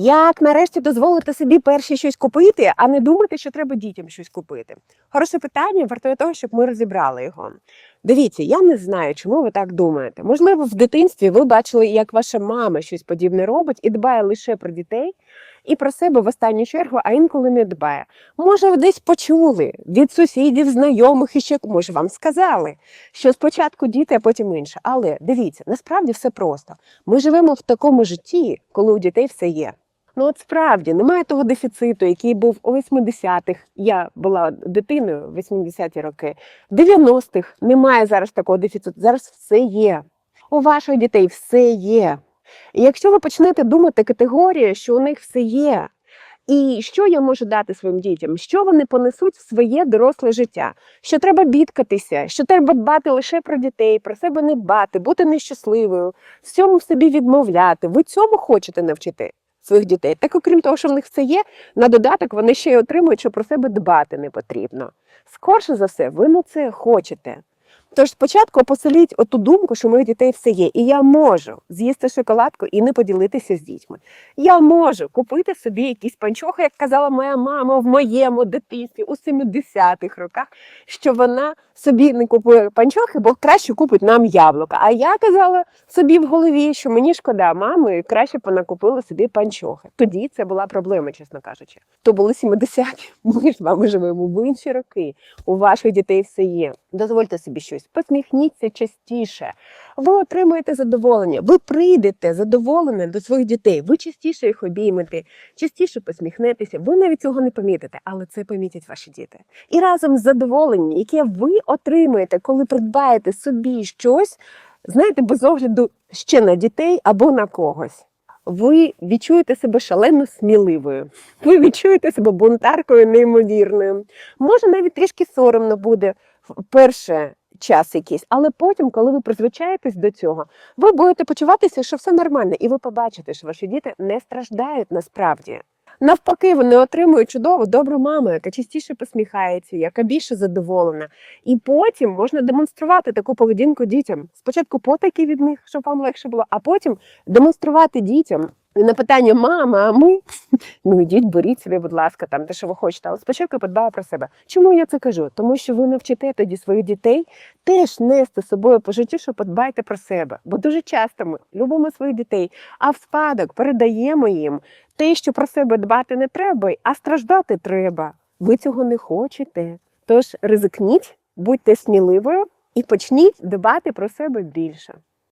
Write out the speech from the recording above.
Як нарешті дозволити собі перше щось купити, а не думати, що треба дітям щось купити? Хороше питання, вартує того, щоб ми розібрали його. Дивіться, я не знаю, чому ви так думаєте. Можливо, в дитинстві ви бачили, як ваша мама щось подібне робить і дбає лише про дітей і про себе в останню чергу, а інколи не дбає. Може, ви десь почули від сусідів, знайомих і ще може вам сказали, що спочатку діти, а потім інше. Але дивіться, насправді все просто. Ми живемо в такому житті, коли у дітей все є. Ну от справді немає того дефіциту, який був у 80-х. Я була дитиною в 80-ті роки. В 90-х немає зараз такого дефіциту. Зараз все є. У ваших дітей все є. І якщо ви почнете думати категорії, що у них все є, і що я можу дати своїм дітям, що вони понесуть в своє доросле життя, що треба бідкатися, що треба дбати лише про дітей, про себе не дбати, бути нещасливою, всьому собі відмовляти. Ви цьому хочете навчити своїх дітей. Так, окрім того, що в них все є, на додаток вони ще й отримують, що про себе дбати не потрібно. Скорше за все, ви на це хочете. Тож спочатку поселіть оту думку, що моїх дітей все є, і я можу з'їсти шоколадку і не поділитися з дітьми. Я можу купити собі якісь панчохи, як казала моя мама в моєму дитинстві у 70-х роках, що вона собі не купує панчохи, бо краще купить нам яблука. А я казала собі в голові, що мені шкода мами, краще б вона купила собі панчохи. Тоді це була проблема, чесно кажучи. То були 70-ті. Ми ж вами живемо в інші роки. У ваших дітей все є. Дозвольте собі щось, посміхніться частіше. Ви отримаєте задоволення, ви прийдете задоволені до своїх дітей. Ви частіше їх обіймете, частіше посміхнетеся. Ви навіть цього не помітите, але це помітять ваші діти. І разом з задоволенням, яке ви отримаєте, коли придбаєте собі щось, знаєте, без огляду ще на дітей або на когось. Ви відчуєте себе шалено сміливою. Ви відчуєте себе бунтаркою неймовірною. Може, навіть трішки соромно буде перше час якийсь, але потім, коли ви призвичаєтесь до цього, ви будете почуватися, що все нормально, і ви побачите, що ваші діти не страждають насправді. Навпаки, вони отримують чудову добру маму, яка частіше посміхається, яка більше задоволена. І потім можна демонструвати таку поведінку дітям. Спочатку потаки від них, щоб вам легше було, а потім демонструвати дітям. На питання мама, а ми ну ідіть, беріть собі, будь ласка, там те, що ви хочете. Але спочатку подбаю про себе. Чому я це кажу? Тому що ви навчите тоді своїх дітей теж нести з собою по життю, що подбайте про себе. Бо дуже часто ми любимо своїх дітей, а в спадок передаємо їм те, що про себе дбати не треба, а страждати треба. Ви цього не хочете. Тож ризикніть, будьте сміливою і почніть дбати про себе більше.